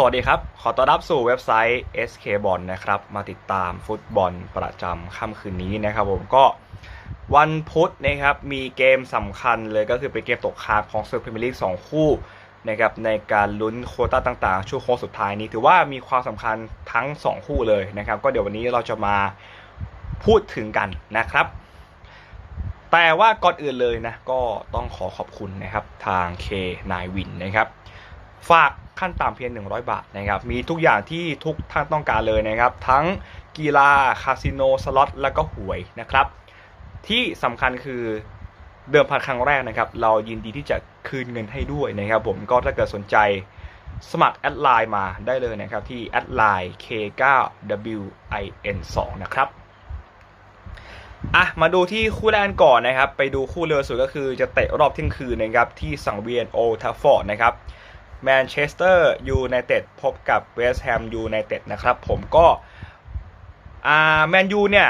สวัสดีครับ ขอต้อนรับสู่เว็บไซต์ SK b o l นะครับ มาติดตามฟุตบอลประจำค่ำคืนนี้นะครับผมก็วันพุธนะครับ มีเกมสำคัญเลยก็คือเป็นเกมตกค้างของศึกพรีเมียร์ลีก2คู่นะครับในการลุ้นโควต้าต่างๆ ช่วงโค้งสุดท้ายนี้ ถือว่ามีความสำคัญทั้ง 2 คู่เลยนะครับ ก็เดี๋ยววันนี้เราจะมาพูดถึงกันนะครับ แต่ว่าก่อนอื่นเลยนะก็ต้องขอขอบคุณนะครับทาง K9 Win นะครับ ฝากขั้นต่ำเพียง 100 บาทนะครับมีทุกอย่างที่ทุกท่านต้องการเลยนะครับ ทั้งกีฬาคาสิโนสล็อตแล้วก็หวยนะครับ ที่สำคัญคือเดิมพันครั้งแรกนะครับ เรายินดีที่จะคืนเงินให้ด้วยนะครับ ผมก็ถ้าเกิดสนใจสมัครแอดไลน์มาได้เลยนะครับ ที่แอดไลน์ K9WIN2 นะครับอะมาดูที่คู่แรกก่อนนะครับ ไปดูคู่เรือสุดก็คือจะเตะรอบเที่ยงคืนนะครับ ที่สังเวียนโอทัฟฟอร์ดนะครับ แมนเชสเตอร์ยูไนเต็ดพบกับเวสต์แฮมยูไนเต็ดนะครับ ผมก็อ่าแมนยูเนี่ย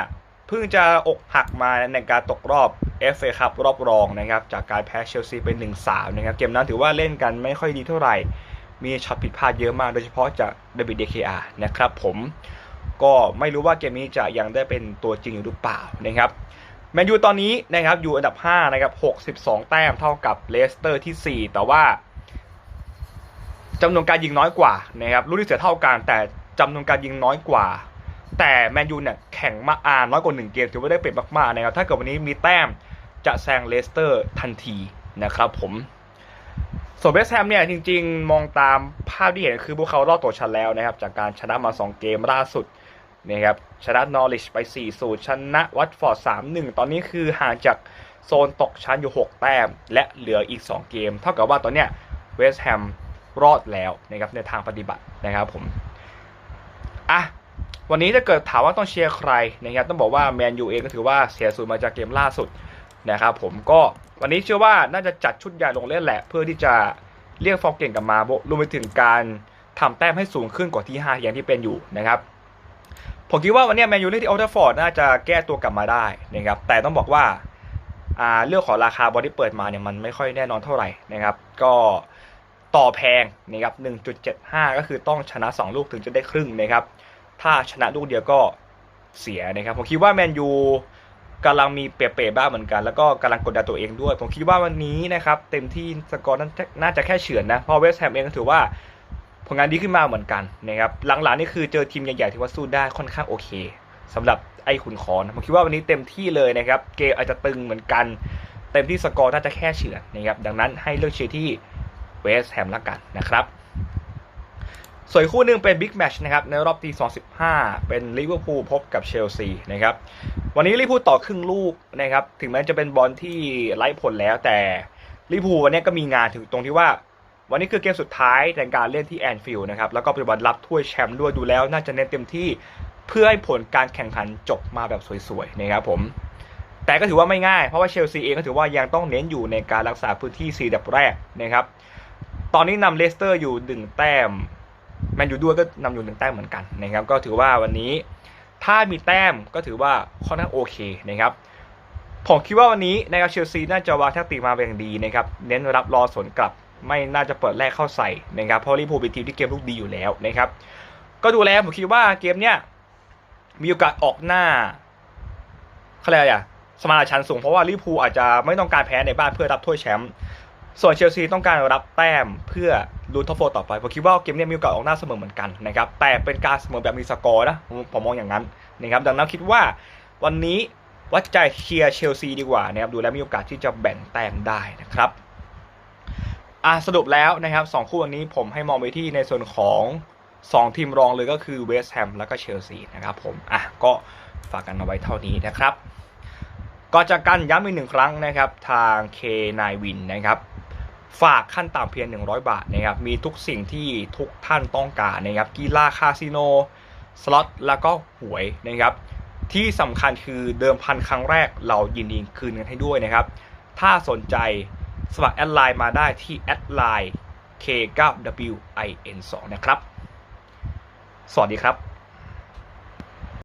เพิ่งจะอกหักมาในการตกรอบ FA ครับรอบรองนะครับ จากการแพ้เชลซีเป็น1-3นะครับ เกมนั้นถือว่าเล่นกันไม่ค่อยดีเท่าไหร่ มีช็อตผิดพลาดเยอะมาก โดยเฉพาะจากเดวิดเดคนะครับผมก็ไม่รู้ว่าเกมนี้จะยังได้เป็นตัวจริงอยู่หรือเปล่านะครับแมนยูตอนนี้นะครับอยู่อันดับ5นะครับ62 แต้มเท่ากับเลสเตอร์ที่ 4 แต่ว่า จำนวนการยิงน้อยกว่านะครับลูกที่เสียเท่ากัน แต่จำนวนการยิงน้อยกว่า แต่แมนยูเนี่ยแข่งมาอ่านน้อยกว่า 1 เกมถือว่าได้เปรียบมากๆนะครับถ้าเกิดวันนี้มีแต้มจะแซงเลสเตอร์ทันทีนะครับผมส่วนเวสแฮมเนี่ยจริงๆ มองตามภาพที่เห็นคือพวกเขารอดตัวชันแล้วนะครับ จากการชนะมา 2 เกมล่าสุดนะครับชนะนอริชไป4 0ชนะวัตฟอร์ด3-1 ตอนนี้คือห่างจากโซนตกชั้นอยู่ 6 แต้ม และเหลืออีก 2 เกม เท่ากับว่าตอนเนี้ยเวสแฮม รอดแล้วนะครับในทางปฏิบัตินะครับผมอะวันนี้ถ้าเกิดถามว่าต้องเชียร์ใครนะครับต้องบอกว่าแมนยูเองก็ถือว่าเสียสูญมาจากเกมล่าสุดนะครับผมก็วันนี้เชื่อว่าน่าจะจัดชุดใหญ่ลงเล่นแหละ เพื่อที่จะเรียกฟอร์มเก่งกลับมา รวมไปถึงการทำแต้มให้สูงขึ้นกว่าที่ 5 อย่างที่เป็นอยู่นะครับผมคิดว่าวันนี้แมนยูเล่นที่ออลเทฟอร์ดน่าจะแก้ตัวกลับมาได้นะครับแต่ต้องบอกว่าอ่าเรื่องของราคาบอลที่เปิดมาเนี่ยมันไม่ค่อยแน่นอนเท่าไหร่นะครับ ก็ ต่อแพงนะครับ1.75 ก็คือต้องชนะ 2 ลูกถึงจะได้ครึ่งนะครับ ถ้าชนะลูกเดียวก็เสียนะครับ ผมคิดว่าแมนยูกำลังมีเป๋ๆบ้างเหมือนกัน แล้วก็กำลังกดดันตัวเองด้วย ผมคิดว่าวันนี้นะครับเต็มที่สกอร์นั้นน่าจะแค่เฉือนนะ เพราะเวสต์แฮมเองก็ถือว่าผลงานดีขึ้นมาเหมือนกันนะครับ หลังๆนี่คือเจอทีมใหญ่ๆที่ว่าสู้ได้ค่อนข้างโอเคสำหรับไอ้ขุนคอนผมคิดว่าวันนี้เต็มที่เลยนะครับ เกมอาจจะตึงเหมือนกัน เต็มที่สกอร์น่าจะแค่เฉือนนะครับ ดังนั้นให้เลือกเชียร์ที่ เวสต์แฮมละกันนะครับ ส่วนคู่หนึ่งเป็นบิ๊กแมชนะครับในรอบที่25 เป็นลิเวอร์พูลพบกับเชลซีนะครับวันนี้ลิเวอร์พูลต่อครึ่งลูกนะครับถึงแม้จะเป็นบอลที่ไร้ผลแล้วแต่ลิเวอร์พูลวันนี้ก็มีงานถึงตรงที่ว่าวันนี้คือเกมสุดท้ายในการเล่นที่แอนฟิลด์นะครับแล้วก็ปฏิบัติรับถ้วยแชมป์ด้วยดูแล้ว น่าจะเน้นเต็มที่เพื่อให้ผลการแข่งขันจบมาแบบสวยๆนะครับผมแต่ก็ถือว่าไม่ง่ายเพราะว่าเชลซีเองก็ถือว่ายังต้องเน้นอยู่ในการรักษาพื้นที่ 4 ดับแรกนะครับ ตอนนี้นำเลสเตอร์อยู่หนึ่งแต้มแมนยูด้วยก็นำอยู่หนึ่งแต้มเหมือนกันนะครับ ก็ถือว่าวันนี้ถ้ามีแต้มก็ถือว่าค่อนข้างโอเคนะครับ ผมคิดว่าวันนี้นะครับเชลซีน่าจะวางแทคติกมาเป็นอย่างดีนะครับ เน้นรับรอสวนกลับไม่น่าจะเปิดแรกเข้าใส่นะครับเพราะลิเวอร์พูลเป็นทีมที่เกมลุกดีอยู่แล้วนะครับ ก็ดูแล้วผมคิดว่าเกมเนี้ยมีโอกาสออกหน้าเขาเรียกอะไรอะสมาราชันสูงเพราะว่าลิเวอร์พูลอาจจะไม่ต้องการแพ้ในบ้านเพื่อรับถ้วยแชมป์ ส่วนเชลซีต้องการรับแต้มเพื่อลุ้นท็อปโฟร์ต่อไปผมคิดว่าเกมนี้มีโอกาสออกหน้าเสมอเหมือนกันนะครับแต่เป็นการเสมอแบบมีสกอร์นะผมมองอย่างนั้นนะครับดังนั้นคิดว่าวันนี้วัดใจเชียร์เชลซีดีกว่านะครับดูแล้วมีโอกาสที่จะแบ่งแต้มได้นะครับอะสรุปแล้วนะครับสองคู่วันนี้ผมให้มองไปที่ในส่วนของ2ทีมรองเลยก็คือเวสต์แฮมแล้วก็เชลซีนะครับผมอะก็ฝากกันเอาไว้เท่านี้นะครับก่อนจากกันย้ำอีกหนึ่งครั้งนะครับทาง K9 Win นะครับ ฝากขั้นต่ำเพียง 100 บาทนะครับ มีทุกสิ่งที่ทุกท่านต้องการนะครับ กีฬาคาสิโน สล็อต แล้วก็หวยนะครับ ที่สำคัญคือเดิมพันครั้งแรกเรายินดีคืนเงินให้ด้วยนะครับ ถ้าสนใจสมัครแอดไลน์มาได้ที่แอดไลน์ K9WIN2 นะครับ สวัสดีครับ